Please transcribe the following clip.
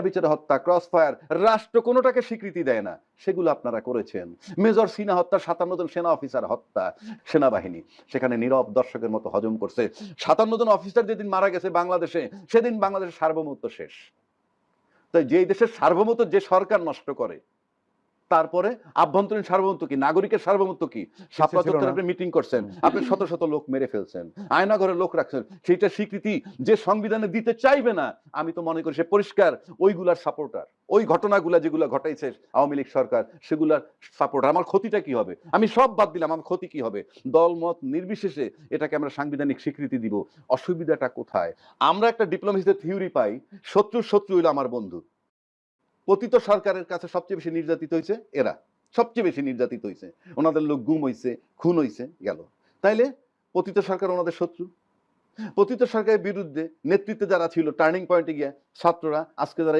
বিচারে হত্যা cross fire রাষ্ট্র কোনোটাকে স্বীকৃতি দেয় না, সেগুলো আপনারা করেছেন। মেজর সিনা হত্যা সাতান্ন জন সেনা অফিসার হত্যা সেনাবাহিনী। সেখানে নীরব দর্শকের মতো হজম করছে। সাতান্ন জন অফিসার যেদিন মারা গেছে বাংলাদেশে, সেদিন বাংলাদেশের সার্বভৌমত্ব শেষ। তাই যেই দেশের সার্বভৌমত্ব যে সরকার নষ্ট করে তারপরে আভ্যন্তরীণ সার্বভৌমত্ব কি? নাগরিকের সার্বভৌমত্ব কি? শাপলা চত্বরে আপনি মিটিং করছেন। আপনি শত শত লোক মেরে ফেলছেন। আয়না ঘরে লোক রাখছেন। সেইটা স্বীকৃতি যে সংবিধানে দিতে চাইবে না আমি তো মনে করি সে পরিষ্কার। ওইগুলার সাপোর্টার ওই ঘটনাগুলা যেগুলা ঘটাইছে আওয়ামী লীগ সরকার সেগুলার সাপোর্টার আমার ক্ষতিটা কি হবে? আমি সব বাদ দিলাম আমার ক্ষতি কি হবে? দল মত নির্বিশেষে এটাকে আমরা সাংবিধানিক স্বীকৃতি দিব। অসুবিধাটা কোথায়? আমরা একটা ডিপ্লোমেসিতে থিওরি পাই শত্রুর শত্রু হইল আমার বন্ধু। পতিত সরকারের কাছে সবচেয়ে বেশি নির্যাতিত হয়েছে এরা। সবচেয়ে বেশি নির্যাতিত হয়েছে ওনাদের লোক গুম হইছে, খুন হইছে, গেল। তাইলে পতিত সরকার ওনাদের শত্রু। পতিত সরকারের বিরুদ্ধে নেতৃত্বে যারা ছিল টার্নিং পয়েন্টে গিয়ে ছাত্ররা, আজকে যারা